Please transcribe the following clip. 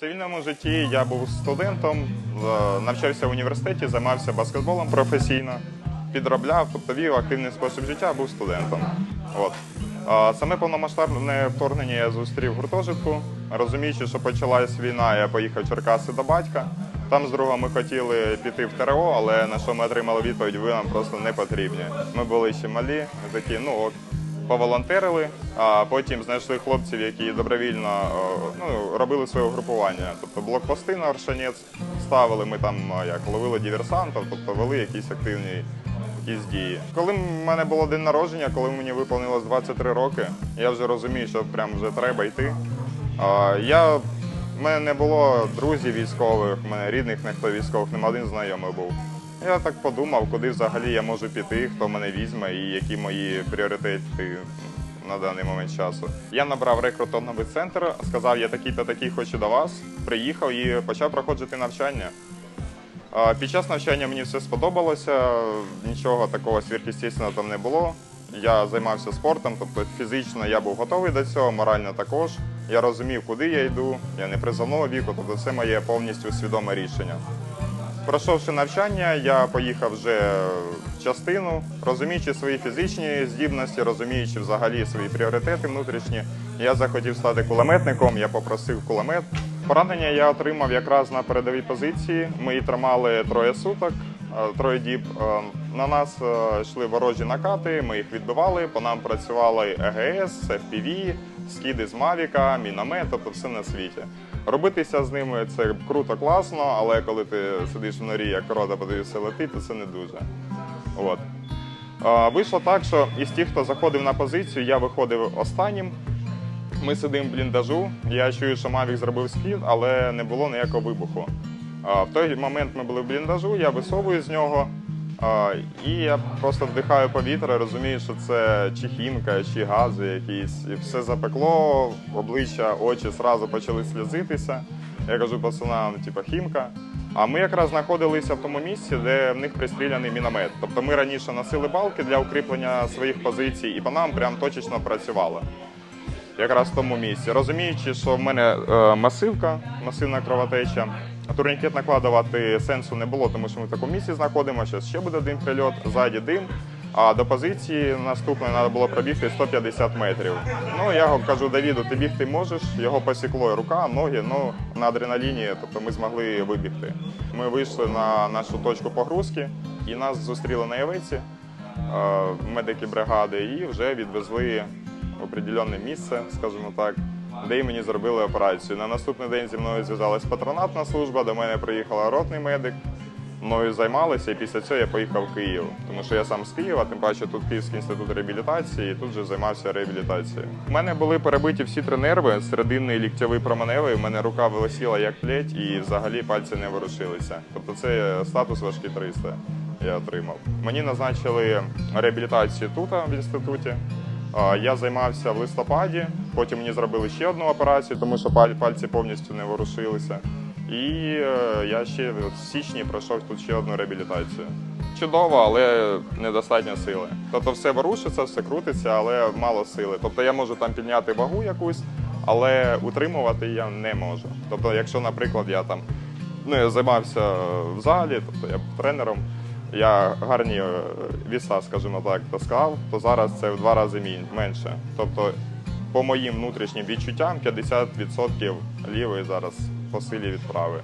Цивільному житті я був студентом, навчався в університеті, займався баскетболом професійно, підробляв, тобто вів активний спосіб життя, був студентом. От. Саме повномасштабне вторгнення я зустрів в гуртожитку. Розуміючи, що почалась війна, я поїхав в Черкаси до батька. Там з другом ми хотіли піти в ТРО, але на що ми отримали відповідь, ви нам просто не потрібні. Ми були ще малі, такі, ну ок, поволонтерили, а потім знайшли хлопців, які добровільно е, ну, робили своє групування. Тобто блокпости на Оршанець ставили, ми там е, як ловили диверсантів, тобто вели якісь активні якісь дії. Коли в мене було день народження, коли мені виповнилось 23 роки, я вже розумію, що прям вже треба йти. Я, в мене не було друзів військових, в мене рідних ніхто військових, нема один знайомий був. Я так подумав, куди взагалі я можу піти, хто мене візьме і які мої пріоритети на даний момент часу. Я набрав рекрутинговий центр, сказав, я такий-то такий хочу до вас. Приїхав і почав проходити навчання. Під час навчання мені все сподобалося, нічого такого сверхъестественного там не було. Я займався спортом, тобто фізично я був готовий до цього, морально також. Я розумів, куди я йду, я не призовного віку, тобто це моє повністю свідоме рішення. Пройшовши навчання, я поїхав вже в частину, розуміючи свої фізичні здібності, розуміючи взагалі свої пріоритети внутрішні. Я захотів стати кулеметником, я попросив кулемет. Поранення я отримав якраз на передовій позиції. Ми її тримали троє суток, троє діб. Е, На нас е, йшли ворожі накати, ми їх відбивали. По нам працювали ЕГС, FPV, скиди з Мавіка, міномет, тобто все на світі. Робитися з ними це круто, класно, але коли ти сидиш в норі, як корода подивишся летить, то це не дуже. От. Вийшло так, що із тих, хто заходив на позицію, я виходив останнім. Ми сидимо в бліндажу. Я чую, що Мавік зробив скид, але не було ніякого вибуху. В той момент ми були в бліндажу, я висовую з нього. І я просто вдихаю повітря, розумію, що це чи хімка, чи гази якісь. І все запекло, обличчя, очі зразу почали сльозитися. Я кажу пацанам, типу, хімка. А ми якраз знаходилися в тому місці, де в них пристріляний міномет. Тобто ми раніше носили балки для укріплення своїх позицій, і по нам прям точечно працювало якраз в тому місці. Розуміючи, що в мене е, масивка, масивна кровотеча, турнікет накладувати сенсу не було, тому що ми в такому місці знаходимося. Ще буде один прильот, ззаді дим. А до позиції наступної треба було пробігти 150 метрів. Ну я кажу, Давіду, ти бігти можеш. Його посікло рука, ноги. Ну на адреналіні, тобто ми змогли вибігти. Ми вийшли на нашу точку погрузки і нас зустріли на Явиці, е, медики бригади, і вже відвезли определенне місце, скажімо так, де й мені зробили операцію. На наступний день зі мною зв'язалась патронатна служба, до мене приїхала ротний медик. Мною займалися, і після цього я поїхав в Київ, тому що я сам з Києва, тим паче тут Київський інститут реабілітації, і тут же займався реабілітацією. У мене були перебиті всі три нерви, серединний ліктьовий променевий. У мене рука вилосіла як плеть, і взагалі пальці не ворушилися. Тобто це статус важкий 300 я отримав. Мені назначили реабілітацію тут в інституті. Я займався в листопаді, потім мені зробили ще одну операцію, тому що пальці повністю не ворушилися. І е, я ще в січні пройшов тут ще одну реабілітацію. Чудово, але недостатньо сили. Тобто все ворушиться, все крутиться, але мало сили. Тобто я можу там підняти вагу якусь, але утримувати я не можу. Тобто, якщо, наприклад, я там ну, я займався в залі, тобто я тренером, я гарні е, віса, скажімо так, таскав, то зараз це в два рази менше. Тобто, по моїм внутрішнім відчуттям, 50% лівої зараз по силі відправи.